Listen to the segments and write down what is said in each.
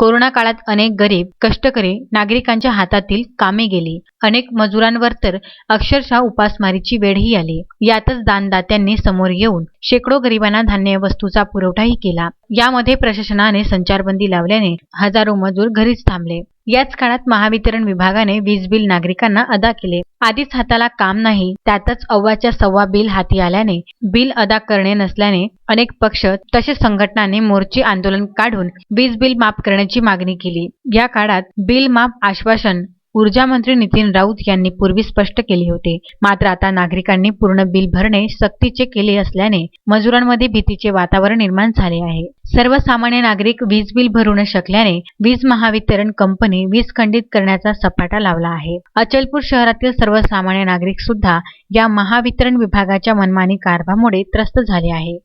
Corona काळात अनेक गरीब कष्टकरी नागरिकांच्या हातातील कामे गेली. अनेक मजुरांवर तर अक्षरशः उपासमारीची वेळही आली. यातच दानदात्यांनी समोर येऊन शेकडो गरिबांना धान्य वस्तूचा पुरवठाही केला. यामध्ये प्रशासनाने संचारबंदी लावल्याने हजारो मजूर घरीच थांबले. याच काळात महावितरण विभागाने वीज बिल नागरिकांना अदा केले. आधीच हाताला काम नाही त्यातच अव्वाच्या सव्वा बिल हाती आल्याने बिल अदा करणे नसल्याने अनेक पक्ष तसेच संघटनांनी मोर्चे आंदोलन काढून वीज बिल माफ करण्याची मागणी केली. या काळात बिल माफ आश्वासन ऊर्जामंत्री नितीन राऊत यांनी पूर्वी स्पष्ट केले होते. मात्र आता नागरिकांनी पूर्ण बिल भरणे सक्तीचे केले असल्याने मजुरांमध्ये भीतीचे वातावरण निर्माण झाले आहे. सर्वसामान्य नागरिक वीज बिल भरू न शकल्याने वीज महावितरण कंपनी वीज खंडित करण्याचा सपाटा लावला आहे. अचलपूर शहरातील सर्वसामान्य नागरिक सुद्धा या महावितरण विभागाच्या मनमानी कारभामुळे त्रस्त झाले आहे.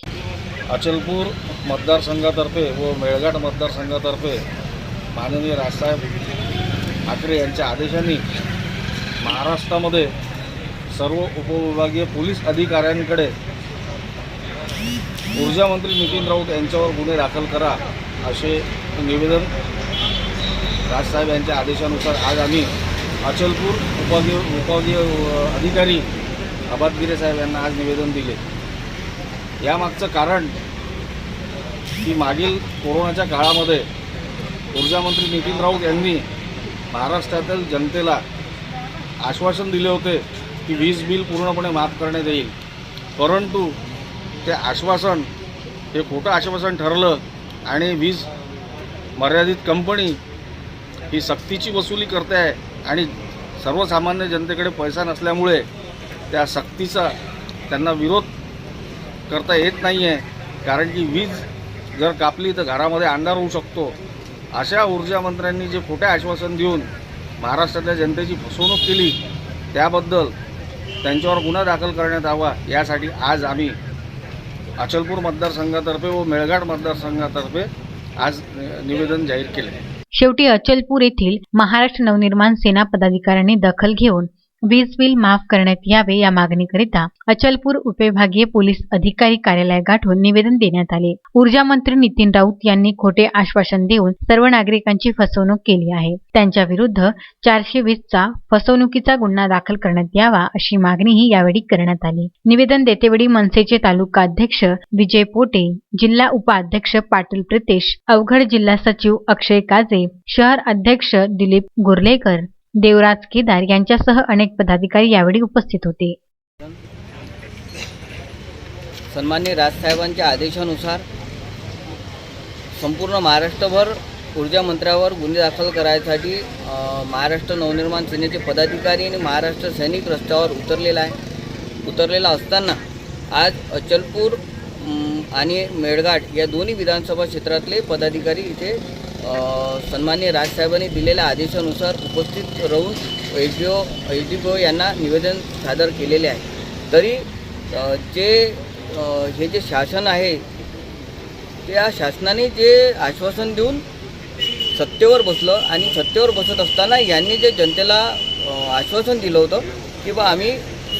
अचलपूर मतदारसंघातर्फे व मेळघाट मतदारसंघातर्फे माननीय राजसाहेब ठाकरे यांच्या आदेशाने महाराष्ट्रामध्ये सर्व उपविभागीय पोलीस अधिकाऱ्यांकडे ऊर्जामंत्री नितीन राऊत यांच्यावर गुन्हे दाखल करा असे निवेदन राजसाहेब यांच्या आदेशानुसार आज आम्ही अचलपूर उपविभागीय उपविभागीय अधिकारी अबादगिरे साहेब यांना आज निवेदन दिले. यामागचं कारण की मागील कोरोनाच्या काळामध्ये ऊर्जामंत्री नितीन राऊत यांनी महाराष्ट्रातील जनतेला आश्वासन दिले होते की वीज बिल पूर्णपणे माफ करण्यात येईल. परंतु ते आश्वासन हे खोटं आश्वासन ठरलं आणि वीज मर्यादित कंपनी ही सक्तीची वसुली करते आहे आणि सर्वसामान्य जनतेकडे पैसा नसल्यामुळे त्या सक्तीचा त्यांना विरोध करता येत नाही आहे कारण की वीज जर कापली तर घरामध्ये अंधार होऊ शकतो. अशा ऊर्जा मंत्र्यांनी जे खोटे आश्वासन देऊन महाराष्ट्रातल्या जनतेची फसवणूक केली त्याबद्दल त्यांच्यावर गुन्हा दाखल करण्यात यावा यासाठी आज आम्ही अचलपूर मतदारसंघातर्फे व मेळघाट मतदारसंघातर्फे आज निवेदन जाहीर केले. शेवटी अचलपूर येथील महाराष्ट्र नवनिर्माण सेना पदाधिकाऱ्यांनी दखल घेऊन वीज बिल माफ करण्यात यावे या मागणीकरिता अचलपूर उपविभागीय पोलीस अधिकारी कार्यालय गाठून निवेदन देण्यात आले. ऊर्जा मंत्री नितीन राऊत यांनी खोटे आश्वासन देऊन सर्व नागरिकांची फसवणूक केली आहे. त्यांच्या विरुद्ध चारशे वीसचा फसवणुकीचा गुन्हा दाखल करण्यात यावा अशी मागणीही यावेळी करण्यात आली. निवेदन देतेवेळी मनसेचे तालुका अध्यक्ष विजय पोटे जिल्हा उपाध्यक्ष पाटील प्रितेश अवघड जिल्हा सचिव अक्षय काजे शहर अध्यक्ष दिलीप गुर्लेकर देवराज केदार यांच्यासह अनेक पदाधिकारी यावेळी उपस्थित होते. सन्मान्य राजसाहेबांच्या आदेशानुसार संपूर्ण महाराष्ट्रभर ऊर्जा मंत्र्यावर गुन्हे दाखल करायसाठी महाराष्ट्र नवनिर्माण सेनेचे पदाधिकारी आणि महाराष्ट्र सैनिक रस्त्यावर उतरलेला आहे. उतरलेला असताना आज अचलपूर आणि मेळघाट या दोन्ही विधानसभा क्षेत्रातले पदाधिकारी इथे सन्मान्य राजसाहेबांनी दिलेल्या आदेशानुसार उपस्थित राहून H D O H D O यांना निवेदन सादर केलेले आहे. तरी जे हे जे शासन आहे त्या शासनाने जे आश्वासन देऊन सत्तेवर बसलं आणि सत्तेवर बसत असताना यांनी जे जनतेला आश्वासन दिलं होतं की बा आम्ही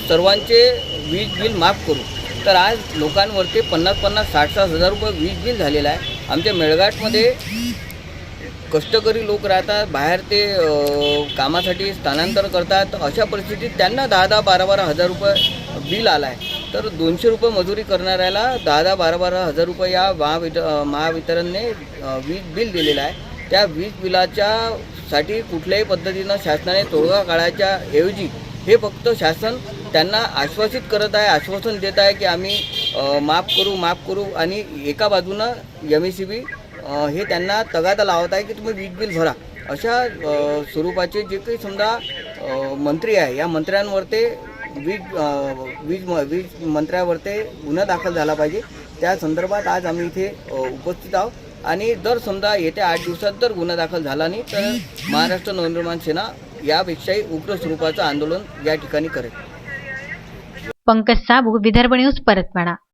सर्वांचे वीज बिल माफ करू. तर आज लोकांवरती पन्नास पन्नास साठ साठ हजार रुपये वीज बिल झालेलं आहे. आमच्या मेळघाटमध्ये कष्टकरी लोक राहतात बाहेर ते कामासाठी स्थानांतर करतात. अशा परिस्थितीत त्यांना दहा दहा बारा बारा हजार रुपये बिल आला आहे तर दोनशे रुपये मजुरी करणाऱ्याला दहा दहा बारा बारा हजार रुपये या महावित महावितरणने वीज बिल दिलेलं आहे. त्या वीज बिलाच्या साठी कुठल्याही पद्धतीनं शासनाने तोडगा काढायच्या ऐवजी हे फक्त शासन त्यांना आश्वासित करत आहे आश्वासन देत आहे की आम्ही माफ करू माफ करू आणि एका बाजूनं एम ए सी बी हे त्यांना तगादा लावत आहे की तुम्ही वीज बिल भरा. अशा स्वरूपाचे जे काही समजा मंत्री आहे या मंत्र्यांवर ते वीज वीज म- वीज मंत्र्यावर ते गुन्हा दाखल झाला पाहिजे. त्या संदर्भात आज आम्ही इथे उपस्थित आहोत. आणि जर समजा येत्या आठ दिवसात जर गुन्हा दाखल झाला नाही तर महाराष्ट्र नवनिर्माण सेना यापेक्षाही उग्र स्वरूपाचं आंदोलन या ठिकाणी करेल. पंकज साबू विदर्भ न्यूज परतवाडा.